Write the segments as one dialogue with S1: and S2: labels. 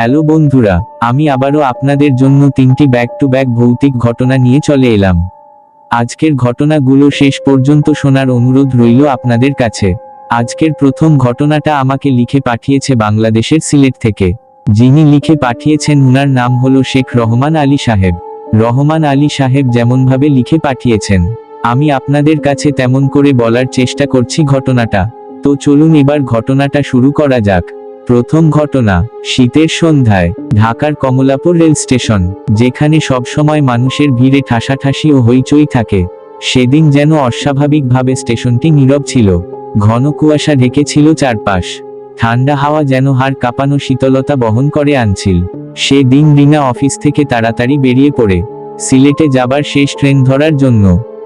S1: Hello বন্ধুরা, আমি আবারও আপনাদের জন্য তিনটি ব্যাক টু ব্যাক ভৌতিক ঘটনা নিয়ে চলে এলাম। আজকের ঘটনাগুলো শেষ পর্যন্ত শোনার অনুরোধ রইল আপনাদের কাছে। আজকের প্রথম ঘটনাটা আমাকে লিখে পাঠিয়েছে বাংলাদেশের সিলেট থেকে। যিনি লিখে পাঠিয়েছেন উনার নাম হলো শেখ রহমান আলী সাহেব। রহমান আলী সাহেব যেমনভাবে লিখে পাঠিয়েছেন, আমি আপনাদের কাছে তেমন করে বলার চেষ্টা করছি ঘটনাটা। তো চলুন এবার ঘটনাটা শুরু করা যাক। প্রথম ঘটনা, শীতের সন্ধ্যায়, ঢাকার কমলাপুর রেল স্টেশন, যেখানে সবসময় মানুষের ভিড়ে ঠাসাঠাসি ও হইচই থাকে। সেদিন যেন অস্বাভাবিকভাবে স্টেশনটি নীরব ছিল। ঘন কুয়াশা ঢেকেছিল চারপাশ। ঠান্ডা হাওয়া যেন হাড় কাঁপানো শীতলতা বহন করে আনছিল। সে দিন রিনা অফিস থেকে তাড়াতাড়ি বেরিয়ে পড়ে। সিলেটে যাবার শেষ ট্রেন ধরার জন্য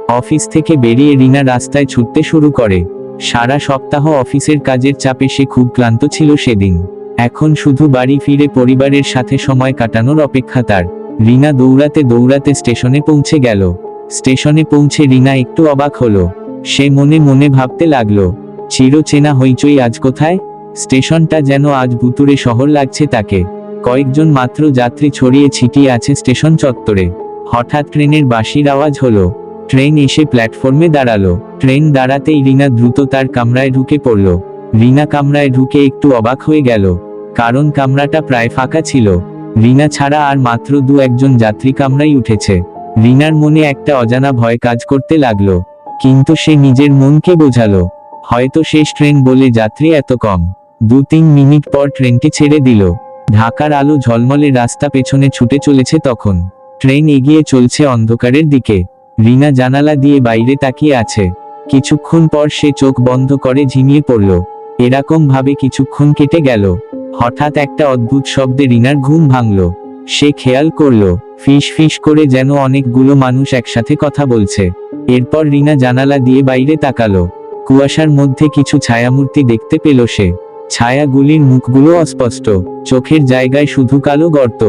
S1: অফিস থেকে বেরিয়ে রিনা রাস্তায় ছুটতে শুরু করে। সারা সপ্তাহ অফিসের কাজের চাপে সে খুব ক্লান্ত ছিল সেদিন। এখন শুধু বাড়ি ফিরে পরিবারের সাথে সময় কাটানোর অপেক্ষা তার। রিনা দৌড়াতে দৌড়াতে স্টেশনে পৌঁছে গেল। স্টেশনে পৌঁছে রিনা একটু অবাক হলো। সে মনে মনে ভাবতে লাগল চিরচেনা হইচই আজ কোথায়? স্টেশনটা যেন আজ ভুতুরে শহর লাগছে তাকে। কয়েকজন মাত্র যাত্রী ছড়িয়ে ছিটিয়ে আছে স্টেশন চত্বরে। হঠাৎ ট্রেনের বাঁশির আওয়াজ হলো ট্রেন এসে প্ল্যাটফর্মে দাঁড়াল। ট্রেন দাঁড়াতেই রিনা দ্রুত তার কামরায় ঢুকে পড়ল। রিনা কামরায় ঢুকে একটু অবাক হয়ে গেল, কারণ কামরাটা প্রায় ফাঁকা ছিল। রিনা ছাড়া আর মাত্র দু একজন যাত্রী কামরাই উঠেছে। রিনার মনে একটা অজানা ভয় কাজ করতে লাগল, কিন্তু সে নিজের মনকে বোঝালো, হয়তো শেষ ট্রেন বলে যাত্রী এত কম। দু তিন মিনিট পর ট্রেনটি ছেড়ে দিল। ঢাকার আলো ঝলমলে রাস্তা পেছনে ছুটে চলেছে তখন। ট্রেন এগিয়ে চলছে অন্ধকারের দিকে। রিনা জানালা দিয়ে বাইরে তাকিয়ে আছে। কিছুক্ষণ পর সে চোখ বন্ধ করে ঝিমিয়ে পড়ল। এরকম ভাবে কিছুক্ষণ কেটে গেল। হঠাৎ একটা অদ্ভুত শব্দে রিনার ঘুম ভাঙল। সে খেয়াল করল, ফিস ফিস করে যেন অনেকগুলো মানুষ একসাথে কথা বলছে। এরপর রিনা জানালা দিয়ে বাইরে তাকালো। কুয়াশার মধ্যে কিছু ছায়ামূর্তি দেখতে পেল সে। ছায়াগুলির মুখগুলো অস্পষ্ট। চোখের জায়গায় শুধু কালো গর্ত।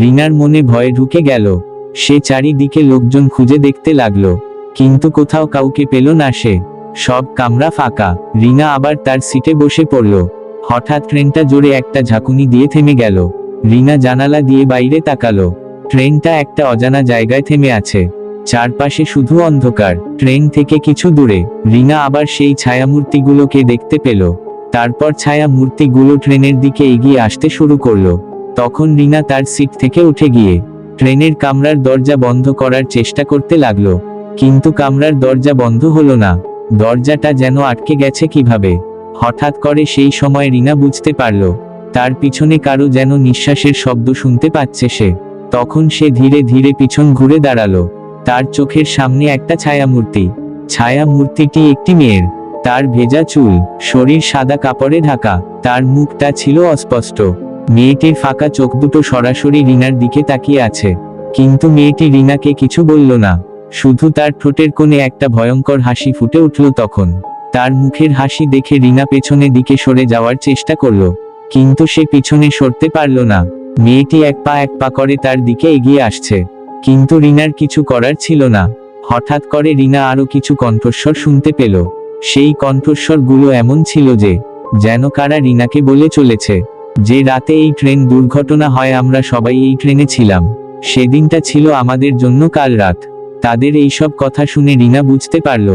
S1: রিনার মনে ভয়ে ঢুকে গেল। সে চারিদিকে লোকজন খুঁজে দেখতে লাগল। কিন্তু কোথাও কাউকে পেল না সে। সব কামরা ফাঁকা। রিনা আবার তার সিটে বসে পড়ল। হঠাৎ ট্রেনটা জোরে একটা ঝাঁকুনি দিয়ে থেমে গেল। রিনা জানালা দিয়ে বাইরে তাকালো। ট্রেনটা একটা অজানা জায়গায় থেমে আছে। চারপাশে শুধু অন্ধকার। ট্রেন থেকে কিছু দূরে। রিনা আবার সেই ছায়ামূর্তিগুলোকে দেখতে পেল। তারপর ছায়া মূর্তিগুলো ট্রেনের দিকে এগিয়ে আসতে শুরু করল। তখন রিনা তার সিট থেকে উঠে গিয়ে ট্রেনের কামরার দরজা বন্ধ করার চেষ্টা করতে লাগল। কিন্তু কামরার দরজা বন্ধ হলো না। দরজাটা যেন আটকে গেছে কীভাবে? হঠাৎ করে সেই সময় রিনা বুঝতে পারল। তার পিছনে কারও যেন নিঃশ্বাসের শব্দ শুনতে পাচ্ছে সে। তখন সে ধীরে ধীরে পিছন ঘুরে দাঁড়াল। তার চোখের সামনে একটা ছায়া মূর্তি ছায়া মূর্তিটি একটি মেয়ের। তার ভেজা চুল, শরীর সাদা কাপড়ে ঢাকা। তার মুখটা ছিল অস্পষ্ট। মেয়েটির ফাঁকা চোখ দুটো সরাসরি রিনার দিকে তাকিয়ে আছে। কিন্তু মেয়েটি রিনাকে কিছু বলল না। শুধু তার ঠোঁটের কোণে একটা ভয়ঙ্কর হাসি ফুটে উঠল তখন। তার মুখের হাসি দেখে রিনা পেছনে দিকে সরে যাওয়ার চেষ্টা করল। কিন্তু সে পিছনে সরতে পারল না। মেয়েটি এক পা এক পা করে তার দিকে এগিয়ে আসছে। কিন্তু রিনার কিছু করার ছিল না। হঠাৎ করে রিনা আরও কিছু কণ্ঠস্বর শুনতে পেল। সেই কণ্ঠস্বরগুলো এমন ছিল যে, যেন কারা রিনাকে বলে চলেছে। যে রাতে এই ট্রেন দুর্ঘটনা হয় আমরা সবাই এই ট্রেনে ছিলাম। সেদিনটা ছিল আমাদের জন্য কাল রাত। তাদের এইসব কথা শুনে রিনা বুঝতে পারল,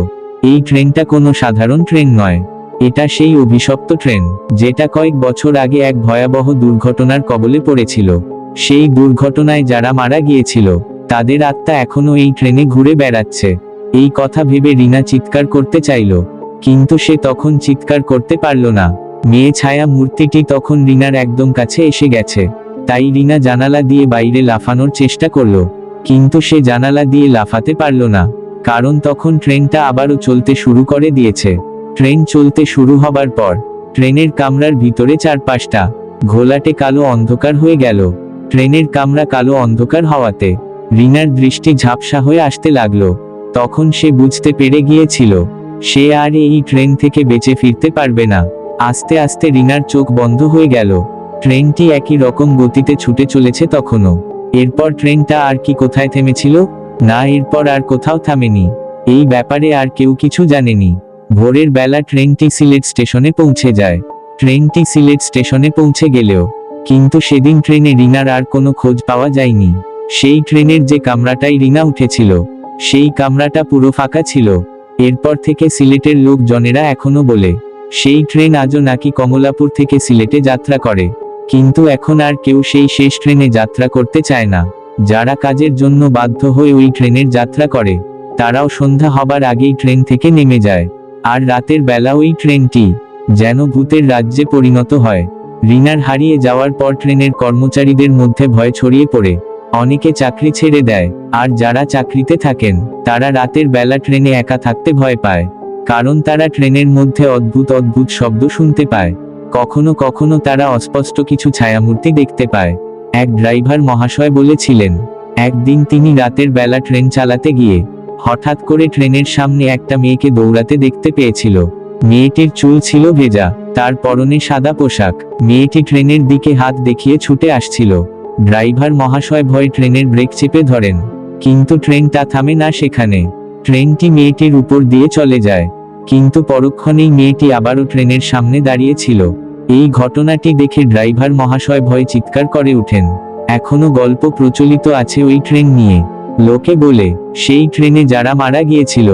S1: এই ট্রেনটা কোনো সাধারণ ট্রেন নয়। এটা সেই অভিশপ্ত ট্রেন, যেটা কয়েক বছর আগে এক ভয়াবহ দুর্ঘটনার কবলে পড়েছিল। সেই দুর্ঘটনায় যারা মারা গিয়েছিল, তাদের আত্মা এখনও এই ট্রেনে ঘুরে বেড়াচ্ছে। এই কথা ভেবে রিনা চিৎকার করতে চাইল, কিন্তু সে তখন চিৎকার করতে পারল না। মেয়ে ছায়া মূর্তিটি তখন রিনার একদম কাছে এসে গেছে। তাই রিনা জানালা দিয়ে বাইরে লাফানোর চেষ্টা করল, কিন্তু সে জানালা দিয়ে লাফাতে পারল না, কারণ তখন ট্রেনটা আবারও চলতে শুরু করে দিয়েছে। ট্রেন চলতে শুরু হবার পর, ট্রেনের কামরার ভিতরে চারপাশটা ঘোলাটে কালো অন্ধকার হয়ে গেল। ট্রেনের কামরা কালো অন্ধকার হওয়াতে, রিনার দৃষ্টি ঝাপসা হয়ে আসতে লাগল। তখন সে বুঝতে পেরে গিয়েছিল, সে আর এই ট্রেন থেকে বেঁচে ফিরতে পারবে না। আস্তে আস্তে রিনার চোখ বন্ধ হয়ে গেল। ট্রেনটি একই রকম গতিতে ছুটে চলেছে তখনও। এরপর ট্রেনটা আর কি কোথায় থেমেছিল? না, এরপর আর কোথাও থামেনি। এই ব্যাপারে আর কেউ কিছু জানেনি। ভোরের বেলা ট্রেনটি সিলেট স্টেশনে পৌঁছে যায়। ট্রেনটি সিলেট স্টেশনে পৌঁছে গেলেও, কিন্তু সেদিন ট্রেনে রিনার আর কোনো খোঁজ পাওয়া যায়নি। সেই ট্রেনের যে কামরাটাই রিনা উঠেছিল, সেই কামরাটা পুরো ফাঁকা ছিল। এরপর থেকে সিলেটের লোকজনেরা এখনও বলে সেই ট্রেন আজও নাকি কমলাপুর থেকে সিলেটে যাত্রা করে। কিন্তু এখন আর কেউ সেই শেষ ট্রেনে যাত্রা করতে চায় না। যারা কাজের জন্য বাধ্য হয়ে ওই ট্রেনের যাত্রা করে, তারাও সন্ধ্যা হবার আগেই ট্রেন থেকে নেমে যায়। আর রাতের বেলা ওই ট্রেনটি যেন ভূতের রাজ্যে পরিণত হয়। রিনার হারিয়ে যাওয়ার পর ট্রেনের কর্মচারীদের মধ্যে ভয় ছড়িয়ে পড়ে। অনেকে চাকরি ছেড়ে দেয়, আর যারা চাকরিতে থাকেন, তারা রাতের বেলা ট্রেনে একা থাকতে ভয় পায়। কারণ তারা ট্রেনের মধ্যে অদ্ভুত অদ্ভুত শব্দ শুনতে পায়। কখনো কখনো তারা অস্পষ্ট কিছু ছায়ামূর্তি দেখতে পায়। এক ড্রাইভার মহাশয় বলেছিলেন, একদিন তিনি রাতের বেলা ট্রেন চালাতে গিয়ে, হঠাৎ করে ট্রেনের সামনে একটা মেয়েকে দৌড়াতে দেখতে পেয়েছিল। মেয়েটির চুল ছিল ভেজা, তার পরনে সাদা পোশাক। মেয়েটি ট্রেনের দিকে হাত দেখিয়ে ছুটে আসছিল। ড্রাইভার মহাশয় ভয়ে ট্রেনের ব্রেক চেপে ধরেন, কিন্তু ট্রেনটা থামে না সেখানে। ট্রেনটি মেয়েটির উপর দিয়ে চলে যায়। কিন্তু পরক্ষণেই মেয়েটি আবারও ট্রেনের সামনে দাঁড়িয়েছিল এই ঘটনাটি দেখে ড্রাইভার মহাশয় ভয়ে চিৎকার করে উঠেন এখনও গল্প প্রচলিত আছে ওই ট্রেন নিয়ে। লোকে বলে, সেই ট্রেনে যারা মারা গিয়েছিল,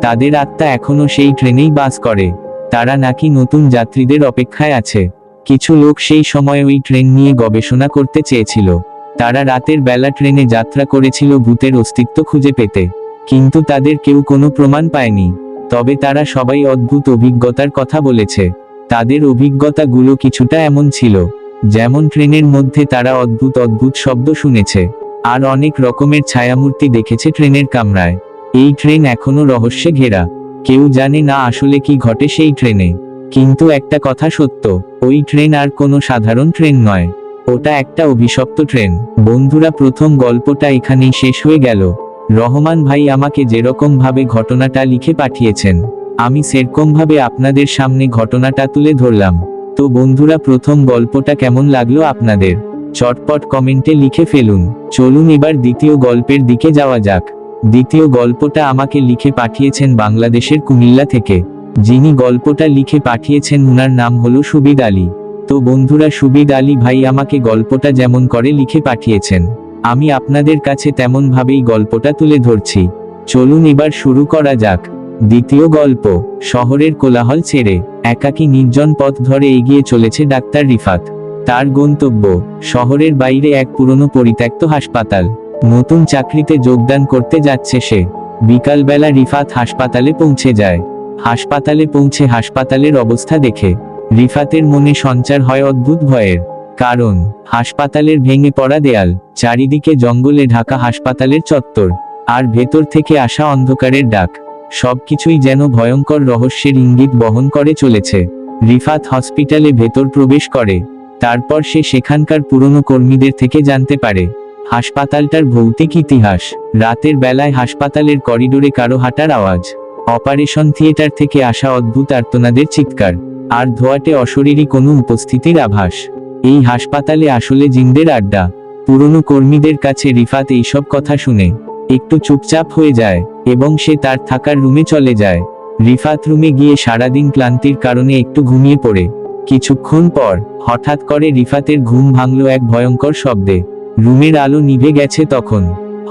S1: তাদের আত্মা এখনও সেই ট্রেনেই বাস করে। তারা নাকি নতুন যাত্রীদের অপেক্ষায় আছে। কিছু লোক সেই সময় ওই ট্রেন নিয়ে গবেষণা করতে চেয়েছিল। তারা রাতের বেলা ট্রেনে যাত্রা করেছিল ভূতের অস্তিত্ব খুঁজে পেতে। কিন্তু তাদের কেউ কোনো প্রমাণ পায়নি। তবে তারা সবাই অদ্ভুত অভিজ্ঞতার কথা বলেছে। তাদের অভিজ্ঞতাগুলো কিছুটা এমন ছিল, যেমন ট্রেনের মধ্যে তারা অদ্ভুত অদ্ভুত শব্দ শুনেছে, আর অনেক রকমের ছায়ামূর্তি দেখেছে ট্রেনের কামরায়। এই ট্রেন এখনও রহস্যে ঘেরা। কেউ জানে না আসলে কি ঘটে সেই ট্রেনে। কিন্তু একটা কথা সত্য, ওই ট্রেন আর কোনো সাধারণ ট্রেন নয়। ওটা একটা অভিশপ্ত ট্রেন। বন্ধুরা, প্রথম গল্পটা এখানেই শেষ হয়ে গেল। রহমান ভাই আমাকে যেরকম ভাবে ঘটনাটা লিখে পাঠিয়েছেন, আমি সেরকম ভাবে আপনাদের সামনে ঘটনাটা তুলে ধরলাম। তো বন্ধুরা, প্রথম গল্পটা কেমন লাগল আপনাদের? চটপট কমেন্টে লিখে ফেলুন। চলুন এবার দ্বিতীয় গল্পের দিকে যাওয়া যাক। দ্বিতীয় গল্পটা আমাকে লিখে পাঠিয়েছেন বাংলাদেশের কুমিল্লা থেকে। যিনি গল্পটা লিখে পাঠিয়েছেন, উনার নাম হলো সুবিদ আলী। তো বন্ধুরা, সুবিদ আলী ভাই আমাকে গল্পটা যেমন করে লিখে পাঠিয়েছেন। আমি আপনাদের কাছে তেমন ভাবেই গল্পটা তুলে ধরছি। চলুন এবার শুরু করা যাক। দ্বিতীয় গল্প, শহরের কোলাহল ছেড়ে, একাকী নির্জন পথ ধরে এগিয়ে চলেছে ডাক্তার রিফাত। তার গন্তব্য, শহরের বাইরে এক পুরনো পরিত্যক্ত হাসপাতাল। নতুন চাকরিতে যোগদান করতে যাচ্ছে সে। বিকালবেলা রিফাত হাসপাতালে পৌঁছে যায়। হাসপাতালে পৌঁছে হাসপাতালের অবস্থা দেখে। রিফাতের মনে সঞ্চার হয় অদ্ভুত ভয়ের। কারণ, হাসপাতালের ভেঙে পড়া দেয়াল, চারিদিকে জঙ্গলে ঢাকা হাসপাতালের চত্বর, আর ভেতর থেকে আসা অন্ধকারের ডাক, সবকিছুই যেন ভয়ঙ্কর রহস্যের ইঙ্গিত বহন করে চলেছে। রিফাত হসপিটালে ভেতর প্রবেশ করে, তারপর সে সেখানকার পুরনো কর্মীদের থেকে জানতে পারে, হাসপাতালটার ভৌতিক ইতিহাস, রাতের বেলায় হাসপাতালের করিডোরে কারও হাঁটার আওয়াজ, অপারেশন থিয়েটার থেকে আসা অদ্ভুত আর্তনাদের চিৎকার, আর ধোয়াটে অশরীরী কোনো উপস্থিতির আভাস। এই হাসপাতালে আসলে জিনদের আড্ডা। পুরনো কর্মীদের কাছে রিফাত এইসব কথা শুনে, একটু চুপচাপ হয়ে যায় এবং সে তার থাকার রুমে চলে যায়। রিফাত রুমে গিয়ে সারাদিন ক্লান্তির কারণে একটু ঘুমিয়ে পড়ে। কিছুক্ষণ পর, হঠাৎ করে রিফাতের ঘুম ভাঙল এক ভয়ঙ্কর শব্দে। রুমের আলো নিভে গেছে তখন।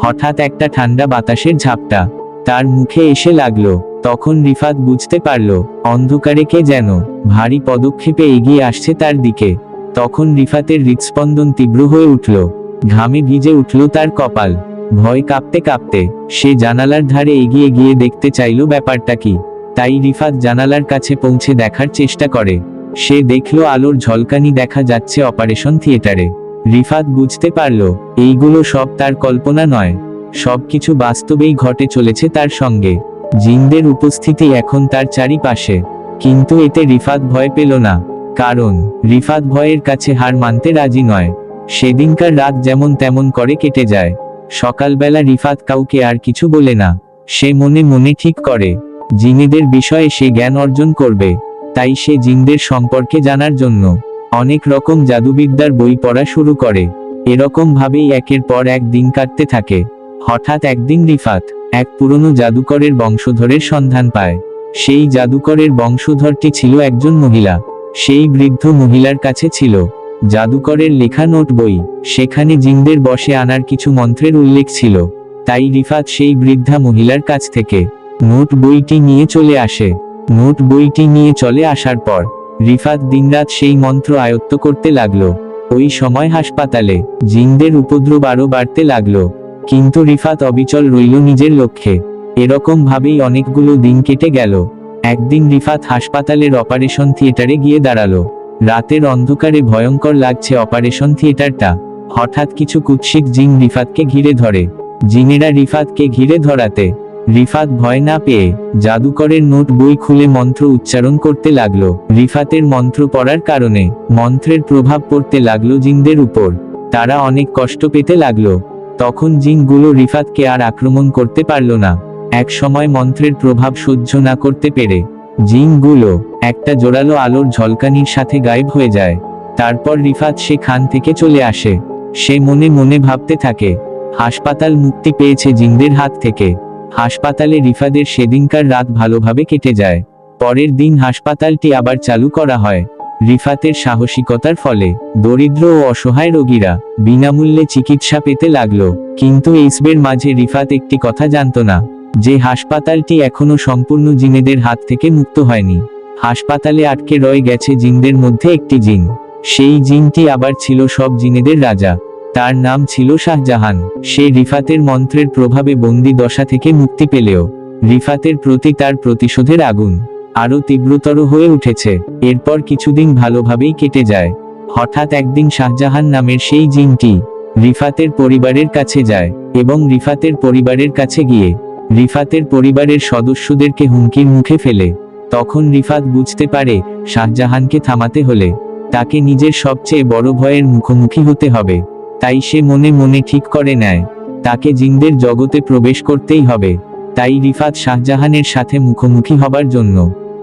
S1: হঠাৎ একটা ঠান্ডা বাতাসের ঝাপটা। তার মুখে এসে লাগল। তখন রিফাত বুঝতে পারল, অন্ধকারে কে যেন, ভারী পদক্ষেপে এগিয়ে আসছে তার দিকে। তখন রিফাতের হৃৎস্পন্দন তীব্র হয়ে উঠল। ঘামে ভিজে উঠল তার কপাল। ভয় কাঁপতে কাঁপতে সে জানালার ধারে এগিয়ে গিয়ে দেখতে চাইল ব্যাপারটা কি। তাই রিফাত জানালার কাছে পৌঁছে দেখার চেষ্টা করে। সে দেখল আলোর ঝলকানি দেখা যাচ্ছে অপারেশন থিয়েটারে। রিফাত বুঝতে পারল, এইগুলো সব তার কল্পনা নয়। সবকিছু বাস্তবেই ঘটে চলেছে তার সঙ্গে। জিনদের উপস্থিতি এখন তার চারিপাশে। কিন্তু এতে রিফাত ভয় পেল না। কারণ, রিফাত ভয়ের কাছে হার মানতে রাজি নয়। সেদিনকার রাত যেমন তেমন করে কেটে যায়। সকালবেলা রিফাত কাউকে আর কিছু বলে না। সে মনে মনে ঠিক করে। জিনেদের বিষয়ে সে জ্ঞান অর্জন করবে। তাই সে জিনদের সম্পর্কে জানার জন্য অনেক রকম জাদুবিদ্যার বই পড়া শুরু করে। এরকম ভাবেই একের পর এক দিন কাটতে থাকে। হঠাৎ একদিন রিফাত এক পুরনো জাদুকরের বংশধরের সন্ধান পায়। সেই জাদুকরের বংশধরটি ছিল একজন মহিলা। সেই বৃদ্ধ মহিলার কাছে ছিল, জাদুকরের লেখা নোট বই, সেখানে জিনদের বসে আনার কিছু মন্ত্রের উল্লেখ ছিল। তাই রিফাত সেই বৃদ্ধা মহিলার কাছ থেকে, নোট বইটি নিয়ে চলে আসে। নোট বইটি নিয়ে চলে আসার পর, রিফাত দিনরাত সেই মন্ত্র আয়ত্ত করতে লাগল। ওই সময় হাসপাতালে জিনদের উপদ্রব আরও বাড়তে লাগল। কিন্তু রিফাত অবিচল রইল নিজের লক্ষ্যে। এরকম ভাবেই অনেকগুলো দিন কেটে গেল। একদিন রিফাত হাসপাতালের অপারেশন থিয়েটারে গিয়ে দাঁড়াল। রাতের অন্ধকারে ভয়ঙ্কর লাগছে অপারেশন থিয়েটারটা। হঠাৎ কিছু কুৎসিক জিন রিফাতকে ঘিরে ধরে। জিনেরা রিফাতকে ঘিরে ধরাতে। রিফাত ভয় না পেয়ে জাদুকরের নোট বই খুলে মন্ত্র উচ্চারণ করতে লাগল। রিফাতের মন্ত্র পড়ার কারণে মন্ত্রের প্রভাব পড়তে লাগল জিনদের উপর। তারা অনেক কষ্ট পেতে লাগল। তখন জিনগুলো রিফাতকে আর আক্রমণ করতে পারল না। এক সময় মন্ত্রের প্রভাব সহ্য না করতে পেরে, জিনগুলো একটা জোরালো আলোর ঝলকানির সাথে গায়েব হয়ে যায়। তারপর রিফাত সে খান থেকে চলে আসে। সে মনে মনে ভাবতে থাকে, হাসপাতাল মুক্তি পেয়েছে জিনদের হাত থেকে। হাসপাতালে রিফাদের সেদিনকার রাত ভালোভাবে কেটে যায়। পরের দিন হাসপাতালটি আবার চালু করা হয়। রিফাতের সাহসিকতার ফলে দরিদ্র ও অসহায় রোগীরা বিনামূল্যে চিকিৎসা পেতে লাগল। কিন্তু এইসবের মাঝে রিফাত একটি কথা জানত না। যে হাসপাতালটি এখনও সম্পূর্ণ জিনেদের হাত থেকে মুক্ত হয়নি। হাসপাতালে আটকে রয়ে গেছে জিনদের মধ্যে একটি জিন। সেই জিনটি আবার ছিল সব জিনেদের রাজা। তার নাম ছিল শাহজাহান। সে রিফাতের মন্ত্রের প্রভাবে বন্দি দশা থেকে মুক্তি পেলেও, রিফাতের প্রতি তার প্রতিশোধের আগুন আরও তীব্রতর হয়ে উঠেছে। এরপর কিছুদিন ভালোভাবেই কেটে যায়। হঠাৎ একদিন শাহজাহান নামের সেই জিনটি রিফাতের পরিবারের কাছে যায় এবং রিফাতের পরিবারের কাছে গিয়ে রিফাতের পরিবারের সদস্যদেরকে হুমকির মুখে ফেলে। তখন রিফাত বুঝতে পারে, শাহজাহানকে থামাতে হলে তাকে নিজের সবচেয়ে বড় ভয়ের মুখোমুখি হতে হবে। তাই সে মনে মনে ঠিক করে নেয়, তাকে জিনদের জগতে প্রবেশ করতেই হবে। তাই রিফাত শাহজাহানের সাথে মুখোমুখি হবার জন্য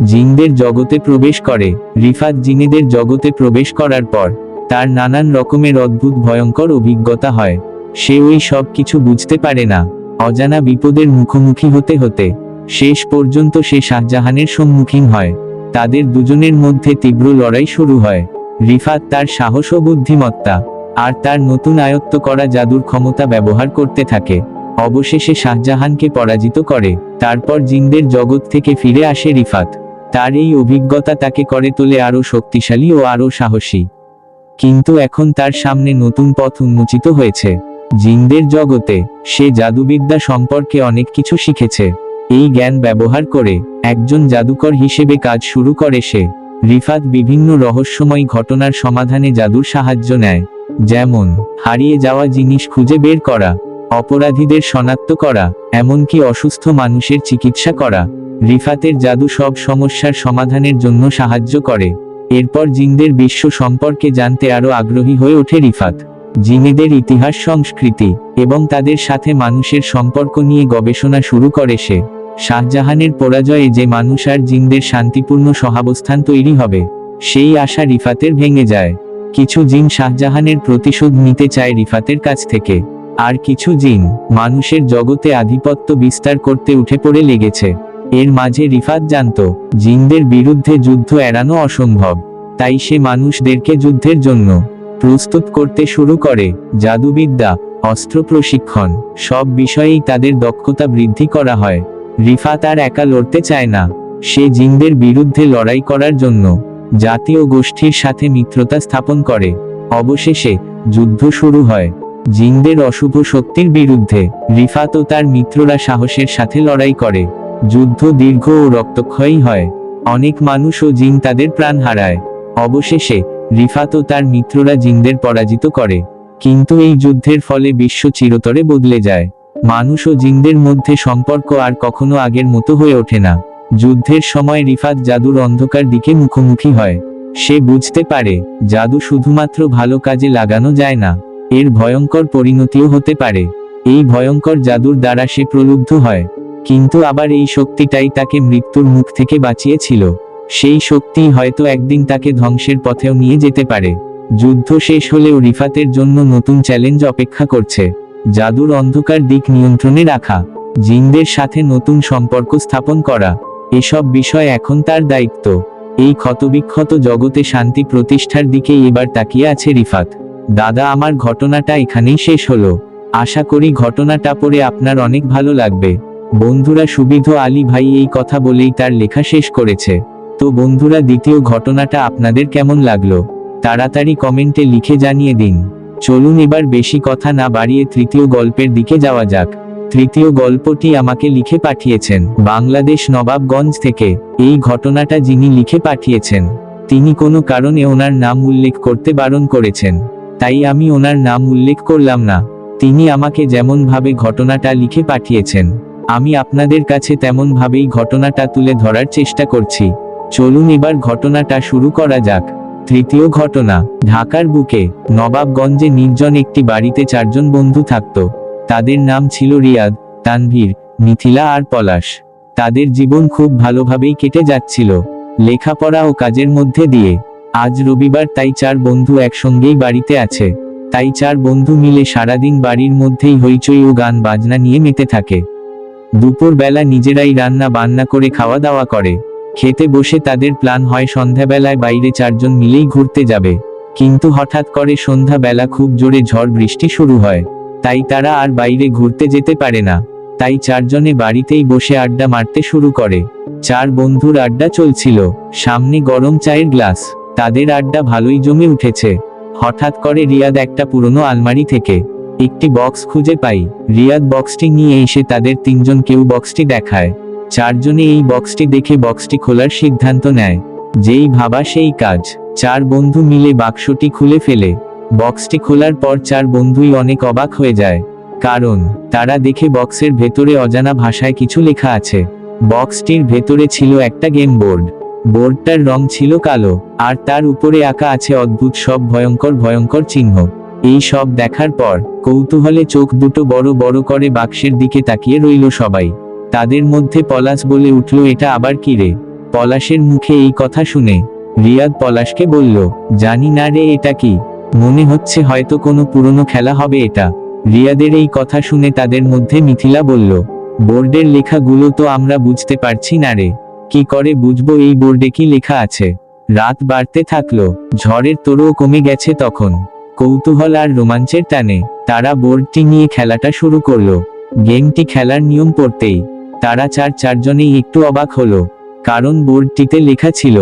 S1: জিনদের জগতে প্রবেশ করে। রিফাত জিনেদের জগতে প্রবেশ করার পর তার নানান রকমের অদ্ভুত ভয়ঙ্কর অভিজ্ঞতা হয়। সে ওই সব কিছু বুঝতে পারে না। অজানা বিপদের মুখোমুখি হতে হতে, শেষ পর্যন্ত সে শাহজাহানের সম্মুখীন হয়। তাদের দুজনের মধ্যে তীব্র লড়াই শুরু হয়। রিফাত তার সাহস ও বুদ্ধিমত্তা, আর তার নতুন আয়ত্ত করা জাদুর ক্ষমতা ব্যবহার করতে থাকে। অবশেষে শাহজাহানকে পরাজিত করে, তারপর জিনদের জগৎ থেকে ফিরে আসে রিফাত। তার এই অভিজ্ঞতা তাকে করে তোলে আরও শক্তিশালী ও আরও সাহসী। কিন্তু এখন তার সামনে নতুন পথ উন্মোচিত হয়েছে। জিনদের জগতে, সে জাদুবিদ্যা সম্পর্কে অনেক কিছু শিখেছে। এই জ্ঞান ব্যবহার করে, একজন জাদুকর হিসেবে কাজ শুরু করে সে। রিফাত বিভিন্ন রহস্যময় ঘটনার সমাধানে জাদুর সাহায্য নেয়। যেমন, হারিয়ে যাওয়া জিনিস খুঁজে বের করা, অপরাধীদের শনাক্ত করা, এমনকি অসুস্থ মানুষের চিকিৎসা করা। রিফাতের জাদু সব সমস্যার সমাধানের জন্য সাহায্য করে। এরপর জিনদের বিশ্ব সম্পর্কে জানতে আরও আগ্রহী হয়ে ওঠে রিফাত। জিনেদের ইতিহাস, সংস্কৃতি এবং তাদের সাথে মানুষের সম্পর্ক নিয়ে গবেষণা শুরু করে সে। শাহজাহানের পরাজয়ে যে মানুষ আর জিনদের শান্তিপূর্ণ সহাবস্থান তৈরি হবে, সেই আশা রিফাতের ভেঙে যায়। কিছু জিন শাহজাহানের প্রতিশোধ নিতে চায় রিফাতের কাছ থেকে। আর কিছু জিন মানুষের জগতে আধিপত্য বিস্তার করতে উঠে পড়ে লেগেছে। এর মাঝে রিফাত জানত, জিনদের বিরুদ্ধে যুদ্ধ এড়ানো অসম্ভব। তাই সে মানুষদেরকে যুদ্ধের জন্য প্রস্তুত করতে শুরু করে। জাদুবিদ্যা, অস্ত্র প্রশিক্ষণ, সব বিষয়েই তাদের দক্ষতা বৃদ্ধি করা হয়। রিফা তার একা লড়তে চায় না। সে জিনদের বিরুদ্ধে লড়াই করার জন্য জাতীয় গোষ্ঠীর সাথে মিত্রতা স্থাপন করে। অবশেষে যুদ্ধ শুরু হয়। জিনদের অশুভ শক্তির বিরুদ্ধে রিফাত ও তার মিত্ররা সাহসের সাথে লড়াই করে। যুদ্ধ দীর্ঘ ও রক্তক্ষয়ী হয়। অনেক মানুষ ও জিন তাদের প্রাণ হারায়। অবশেষে রিফাত ও তার মিত্ররা জিনদের পরাজিত করে, কিন্তু এই যুদ্ধের ফলে বিশ্ব চিরতরে বদলে যায়। মানুষ ও জিনদের মধ্যে সম্পর্ক আর কখনো আগের মতো হয়ে ওঠে না। যুদ্ধের সময় রিফাত জাদুর অন্ধকার দিকে মুখোমুখি হয়। সে বুঝতে পারে, জাদু শুধুমাত্র ভালো কাজে লাগানো যায় না, এর ভয়ঙ্কর পরিণতিও হতে পারে। এই ভয়ঙ্কর জাদুর দ্বারা সে প্রলুব্ধ হয়, কিন্তু আবার এই শক্তিটাই তাকে মৃত্যুর মুখ থেকে বাঁচিয়েছিল। সেই শক্তি হয়তো একদিন তাকে ধ্বংসের পথেও নিয়ে যেতে পারে। যুদ্ধ শেষ হলেও রিফাতের জন্য নতুন চ্যালেঞ্জ অপেক্ষা করছে। জাদুর অন্ধকার দিক নিয়ন্ত্রণে রাখা, জিনদের সাথে নতুন সম্পর্ক স্থাপন করা, এসব বিষয় এখন তার দায়িত্ব। এই ক্ষতবিক্ষত জগতে শান্তি প্রতিষ্ঠার দিকে এবার তাকিয়ে আছে রিফাত। দাদা, আমার ঘটনাটা এখানেই শেষ হলো। আশা করি ঘটনাটা পড়ে আপনার অনেক ভালো লাগবে। বন্ধুরা, সুবিধ আলী ভাই এই কথা বলেই তার লেখা শেষ করেছে। তো বন্ধুরা দ্বিতীয় ঘটনাটা আপনাদের কেমন লাগল? তাড়াতাড়ি কমেন্টে লিখে জানিয়ে দিন। চলুন এবার বেশি কথা না বাড়িয়ে তৃতীয় গল্পের দিকে যাওয়া যাক। তৃতীয় গল্পটি আমাকে লিখে পাঠিয়েছেন বাংলাদেশ নবাবগঞ্জ থেকে। এই ঘটনাটা যিনি লিখে পাঠিয়েছেন, তিনি কোনো কারণে ওনার নাম উল্লেখ করতে বারণ করেছেন। তাই আমি ওনার নাম উল্লেখ করলাম না। তিনি আমাকে যেমনভাবে ঘটনাটা লিখে পাঠিয়েছেন, আমি আপনাদের কাছে তেমনভাবেই ঘটনাটা তুলে ধরার চেষ্টা করছি। চলুন এবার ঘটনাটা শুরু করা যাক। তৃতীয় ঘটনা, ঢাকার বুকে, নবাবগঞ্জে নির্জন একটি বাড়িতে চারজন বন্ধু থাকত। তাদের নাম ছিল রিয়াদ, তানভীর, মিথিলা আর পলাশ। তাদের জীবন খুব ভালোভাবেই কেটে যাচ্ছিল। লেখাপড়া ও কাজের মধ্যে দিয়ে। আজ রবিবার তাই চার বন্ধু একসঙ্গেই বাড়িতে আছে। তাই চার বন্ধু মিলে সারাদিন বাড়ির মধ্যেই হইচই ও গান বাজনা নিয়ে মেতে থাকে। দুপুর বেলা নিজেরাই রান্না বান্না করে খাওয়া দাওয়া করে। খেতে বসে তাদের প্ল্যান হয় সন্ধ্যাবেলায় বাইরে চারজন মিলেই ঘুরতে যাবে। কিন্তু হঠাৎ করে সন্ধ্যাবেলা খুব জোরে ঝড় বৃষ্টি শুরু হয়। তাই তারা আর বাইরে ঘুরতে যেতে পারে না। তাই চারজনে বাড়িতেই বসে আড্ডা মারতে শুরু করে। চার বন্ধুর আড্ডা চলছিল। সামনে গরম চায়ের গ্লাস। তাদের আড্ডা ভালোই জমে উঠেছে। হঠাৎ করে রিয়াদ একটা পুরনো আলমারি থেকে একটি বক্স খুঁজে পাই। রিয়াদ বক্সটি নিয়ে এসে তাদের তিনজন কেউ বক্সটি দেখায়। চারজনে এই বক্সটি দেখে বক্সটি খোলার সিদ্ধান্ত নেয়। যেই ভাবা সেই কাজ। চার বন্ধু মিলে বাক্সটি খুলে ফেলে। বক্সটি খোলার পর চার বন্ধুই অনেক অবাক হয়ে যায়। কারণ, তারা দেখে বক্সের ভেতরে অজানা ভাষায় কিছু লেখা আছে। বক্সটির ভেতরে ছিল একটা গেম বোর্ড বোর্ডটার রং ছিল কালো, আর তার উপরে আঁকা আছে অদ্ভুত সব ভয়ঙ্কর ভয়ঙ্কর চিহ্ন। এই সব দেখার পর, কৌতূহলে চোখ দুটো বড় বড় করে বাক্সের দিকে তাকিয়ে রইল সবাই। তাদের মধ্যে পলাশ বলে উঠল, এটা আবার কি রে? পলাশের মুখে এই কথা শুনে রিয়াদ পলাশকে বলল, জানি না রে, এটা কি? মনে হচ্ছে হয়তো কোনো পুরনো খেলা হবে এটা। রিয়াদের এই কথা শুনে তাদের মধ্যে মিথিলা বলল, বোর্ডের লেখাগুলো তো আমরা বুঝতে পারছি না রে। কি করে বুঝব এই বোর্ডে কি লেখা আছে? রাত বাড়তে থাকল, ঝড়ের তোরও কমে গেছে তখন। কৌতূহল আর রোমাঞ্চের টানে তারা বোর্ডটি নিয়ে খেলাটা শুরু করল। গেমটি খেলার নিয়ম পড়তেই তারা চার চারজনেই একটু অবাক হলো, কারণ বোর্ডটিতে লেখা ছিল,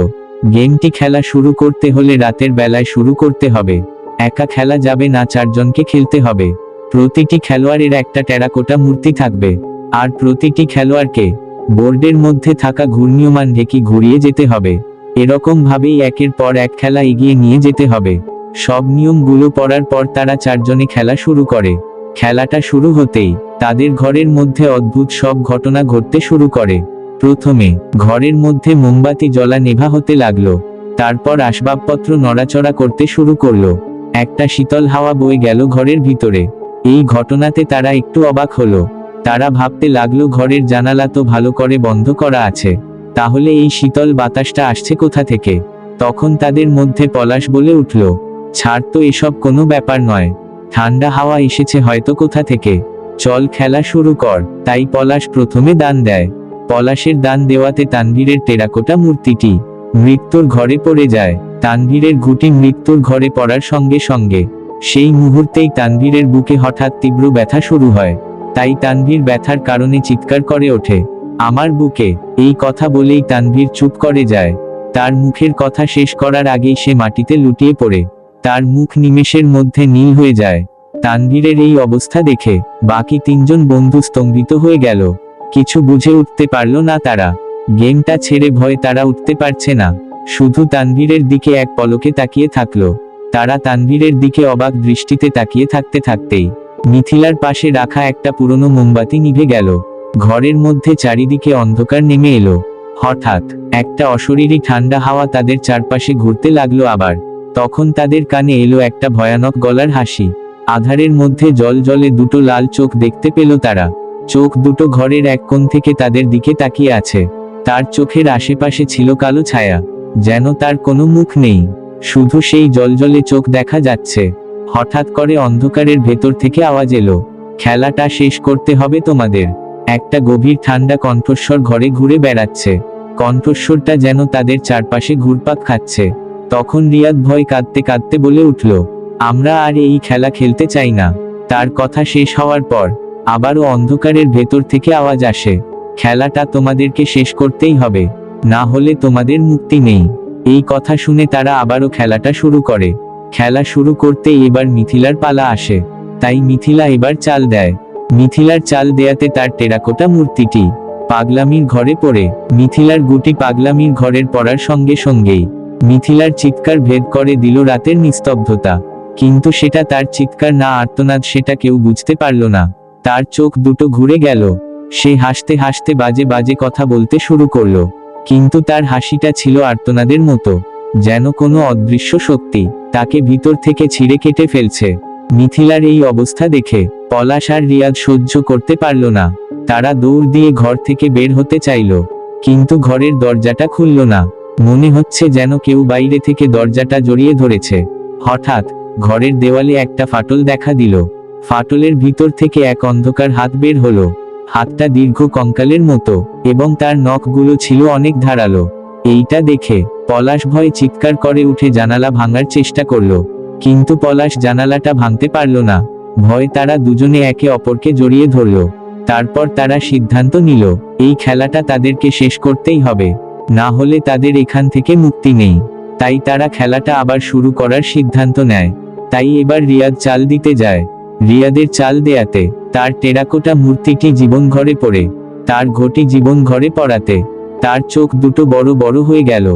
S1: গেমটি খেলা শুরু করতে হলে রাতের বেলায় শুরু করতে হবে, একা খেলা যাবে না, চারজনকে খেলতে হবে। প্রতিটি খেলোয়াড়ের একটা টেরাকোটা মূর্তি থাকবে, আর প্রতিটি খেলোয়াড়কে বোর্ডের মধ্যে থাকা ঘূর্ণীয়মান ঢেকি ঘুরিয়ে যেতে হবে? এরকম ভাবেই একের পর এক খেলা এগিয়ে নিয়ে যেতে হবে। সব নিয়মগুলো পড়ার পর তারা চারজনে খেলা শুরু করে। খেলাটা শুরু হতেই তাদের ঘরের মধ্যে অদ্ভুত সব ঘটনা ঘটতে শুরু করে। প্রথমে, ঘরের মধ্যে মোমবাতি জ্বলা নেভা হতে লাগল। তারপর আসবাবপত্র নড়াচড়া করতে শুরু করল। একটা শীতল হাওয়া বয়ে গেল ঘরের ভিতরে। এই ঘটনাতে তারা একটু অবাক হলো। তারা ভাবতে লাগল ঘরের জানালা তো ভালো করে বন্ধ করা আছে। তাহলে এই শীতল বাতাসটা আসছে কোথা থেকে? তখন তাদের মধ্যে পলাশ বলে উঠল, ছাড় তো এসব কোনো ব্যাপার নয়। ঠান্ডা হাওয়া এসেছে হয়তো কোথা থেকে। চল খেলা শুরু কর, তাই পলাশ প্রথমে দান দেয়। পলাশের দান দেওয়াতে তানভীরের টেরাকোটা মূর্তিটি মৃত্যুর ঘরে পড়ে যায়। তানভীরের ঘুটি মৃত্যুর ঘরে পড়ার সঙ্গে সঙ্গে সেই মুহূর্তেই তানভীরের বুকে হঠাৎ তীব্র ব্যথা শুরু হয়। তাই তানভীর ব্যথার কারণে চিৎকার করে ওঠে। আমার বুকে এই কথা বলেই তানভীর চুপ করে যায়। তার মুখের কথা শেষ করার আগেই সে মাটিতে লুটিয়ে পড়ে। তার মুখ নিমেষের মধ্যে নীল হয়ে যায়। তানভীরের এই অবস্থা দেখে বাকি তিনজন বন্ধু স্তম্ভিত হয়ে গেল। কিছু বুঝে উঠতে পারল না তারা। গেমটা ছেড়ে ভয়ে তারা উঠতে পারছে না। শুধু তানভীরের দিকে এক পলকে তাকিয়ে থাকল। তারা তানভীরের দিকে অবাক দৃষ্টিতে তাকিয়ে থাকতে থাকতেই মিথিলার পাশে রাখা একটা পুরনো মোমবাতি নিভে গেল। ঘরের মধ্যে চারিদিকে অন্ধকার নেমে এলো। হঠাৎ একটা অশরীরী ঠান্ডা হাওয়া তাদের চারপাশে ঘুরতে লাগল আবার। তখন তাদের কানে এলো একটা ভয়ানক গলার হাসি। আধারের মধ্যে জল জলে দুটো লাল চোখ দেখতে পেল তারা। চোখ দুটো ঘরের এক কোণ থেকে তাদের দিকে তাকিয়ে আছে। তার চোখের আশেপাশে ছিল কালো ছায়া। যেন তার কোনো মুখ নেই। শুধু সেই জলজলে চোখ দেখা যাচ্ছে। হঠাৎ করে অন্ধকারের ভেতর থেকে আওয়াজ এলো। খেলাটা শেষ করতে হবে তোমাদের। একটা গভীর ঠান্ডা কণ্ঠস্বর ঘরে ঘুরে বেড়াচ্ছে। কণ্ঠস্বরটা যেন তাদের চারপাশে ঘুরপাক খাচ্ছে। তখন রিয়াদ ভয় কাঁদতে কাঁদতে বলে উঠল আমরা আর এই খেলা খেলতে চাই না। তার কথা শেষ হওয়ার পর, আবারও অন্ধকারের ভেতর থেকে আওয়াজ আসে। খেলাটা তোমাদেরকে শেষ করতেই হবে। না হলে তোমাদের মুক্তি নেই। এই কথা শুনে তারা আবারও খেলাটা শুরু করে। খেলা শুরু করতে এবার মিথিলার পালা আসে। তাই মিথিলা এবার চাল দেয়। মিথিলার চাল দেয়াতে তার টেরাকোটা মূর্তিটি পাগলামির ঘরে পড়ে। মিথিলার গুটি পাগলামির ঘরের পড়ার সঙ্গে সঙ্গেই মিথিলার চিৎকার ভেদ করে দিল রাতের নিস্তব্ধতা। কিন্তু সেটা তার চিৎকার না আর্তনাদ সেটা কেউ বুঝতে পারল না। তার চোখ দুটো ঘুরে গেল। সে হাসতে হাসতে বাজে বাজে কথা বলতে শুরু করল। কিন্তু তার হাসিটা ছিল আর্তনাদের মতো। যেন কোনো অদৃশ্য শক্তি তাকে ভিতর থেকে ছিঁড়ে কেটে ফেলছে। মিথিলার এই অবস্থা দেখে পলাশ আর রিয়াদ সহ্য করতে পারল না। তারা দৌড় দিয়ে ঘর থেকে বের হতে চাইল। কিন্তু ঘরের দরজাটা খুলল না। মনে হচ্ছে যেন কেউ বাইরে থেকে দরজাটা জড়িয়ে ধরেছে। হঠাৎ ঘরের দেওয়ালে একটা ফাটল দেখা দিল। ফাটলের ভিতর থেকে এক অন্ধকার হাত বের হলো। হাতটা দীর্ঘ কঙ্কালের মতো, এবং তার নখগুলো ছিল অনেক ধারালো। এইটা দেখে পলাশ ভয়ে চিৎকার করে উঠে জানালা ভাঙার চেষ্টা করল। কিন্তু পলাশ জানালাটা ভাঙতে পারল না। ভয় তারা দুজনে একে অপরকে জড়িয়ে ধরল। তারপর তারা সিদ্ধান্ত নিল, এই খেলাটা তাদেরকে শেষ করতেই হবে। না হলে তাদের এখান থেকে মুক্তি নেই। তাই তারা খেলাটা আবার শুরু করার সিদ্ধান্ত নেয়। তাই এবার রিয়াদ চাল দিতে যায়। রিয়াদের চাল দেয়াতে, তার টেরাকোটা মূর্তিটি জীবন ঘরে পড়ে, তার ঘটি জীবন ঘরে পড়াতে, তার চোখ দুটো বড় বড় হয়ে গেল,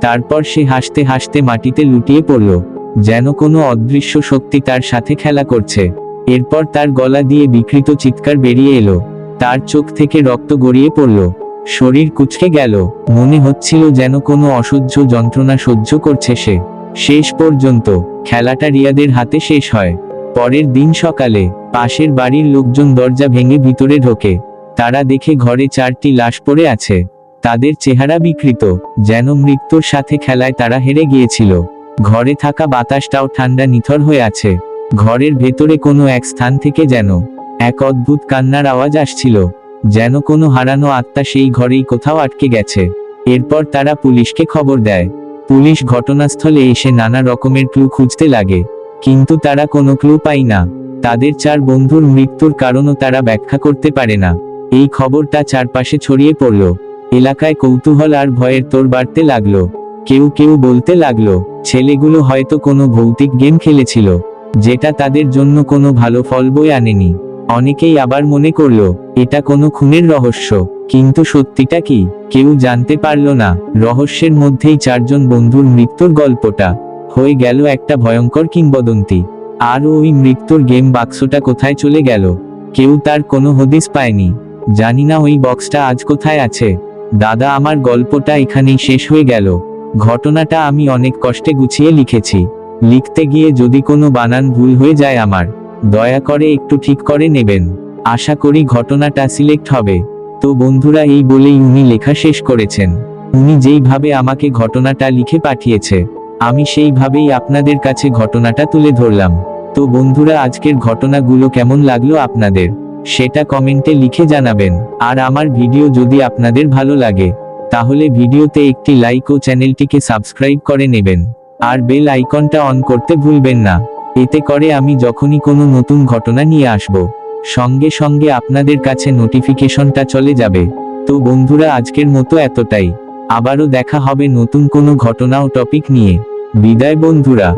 S1: তারপর সে হাসতে হাসতে মাটিতে লুটিয়ে পড়ল, যেন কোনো অদৃশ্য শক্তি তার সাথে খেলা করছে। এরপর তার গলা দিয়ে বিকৃত চিৎকার বেরিয়ে এলো, তার চোখ থেকে রক্ত গড়িয়ে পড়ল, শরীর কুচকে গেল, মনে হচ্ছিল যেন কোনো অসহ্য যন্ত্রণা সহ্য করছে সে। শেষ পর্যন্ত খেলাটা রিয়াদের হাতে শেষ হয়। পরের দিন সকালে পাশের বাড়ির লোকজন দরজা ভেঙে ভিতরে ঢোকে। তারা দেখে ঘরে চারটি লাশ পড়ে আছে। তাদের চেহারা বিকৃত, যেন মৃত্যুর সাথে খেলায় তারা হেরে গিয়েছিল। ঘরে থাকা বাতাসটাও ঠান্ডা নিথর হয়ে আছে। ঘরের ভেতরে কোনো এক স্থান থেকে যেন এক অদ্ভুত কান্নার আওয়াজ আসছিল, যেন কোনো হারানো আত্মা সেই ঘরেই কোথাও আটকে গেছে। এরপর তারা পুলিশকে খবর দেয়। পুলিশ ঘটনাস্থলে এসে নানা রকমের ক্লু খুঁজতে লাগে, কিন্তু তারা কোনো ক্লু পায় না। তাদের চার বন্ধুর মৃত্যুর কারণও তারা ব্যাখ্যা করতে পারে না। এই খবরটা চারপাশে ছড়িয়ে পড়ল। এলাকায় কৌতূহল আর ভয়ের তোর বাড়তে লাগল। কেউ কেউ বলতে লাগল, ছেলেগুলো হয়তো কোনো ভৌতিক গেম খেলেছিল, যেটা তাদের জন্য কোনো ভালো ফল বই আনেনি। অনেকেই আবার মনে করল, এটা কোনো খুনের রহস্য, কিন্তু সত্যিটা কি? কেউ জানতে পারল না, রহস্যের মধ্যেই চারজন বন্ধুর মৃত্যুর গল্পটা। হয়ে গেল একটা ভয়ঙ্কর কিংবদন্তি। আর ওই মৃত্যুর গেম বাক্সটা কোথায় চলে গেল? কেউ তার কোনো হদিস পায়নি। জানি না ওই বক্সটা আজ কোথায় আছে। দাদা, আমার গল্পটা এখানেই শেষ হয়ে গেল। ঘটনাটা আমি অনেক কষ্টে গুছিয়ে লিখেছি। লিখতে গিয়ে যদি কোনো বানান ভুল হয়ে যায় আমার। দয়া করে একটু ঠিক করে নেবেন। আশা করি ঘটনাটা সিলেক্ট হবে। তো বন্ধুরা, এই বলেই উনি লেখা শেষ করেছেন। উনি যেইভাবে আমাকে ঘটনাটা লিখে পাঠিয়েছে, আমি সেইভাবেই আপনাদের কাছে ঘটনাটা তুলে ধরলাম। তো বন্ধুরা, আজকের ঘটনাগুলো কেমন লাগল আপনাদের? সেটা কমেন্টে লিখে জানাবেন। আর আমার ভিডিও যদি আপনাদের ভালো লাগে, তাহলে ভিডিওতে একটি লাইক ও চ্যানেলটিকে সাবস্ক্রাইব করে নেবেন। আর বেল আইকনটা অন করতে ভুলবেন না। এতে করে আমি যখনই কোনো নতুন ঘটনা নিয়ে আসব, সঙ্গে সঙ্গে আপনাদের কাছে নোটিফিকেশনটা চলে যাবে। তো বন্ধুরা, আজকের মতো এতটাই। আবারও দেখা হবে নতুন কোনো ঘটনা ও টপিক নিয়ে। বিদায় বন্ধুরা।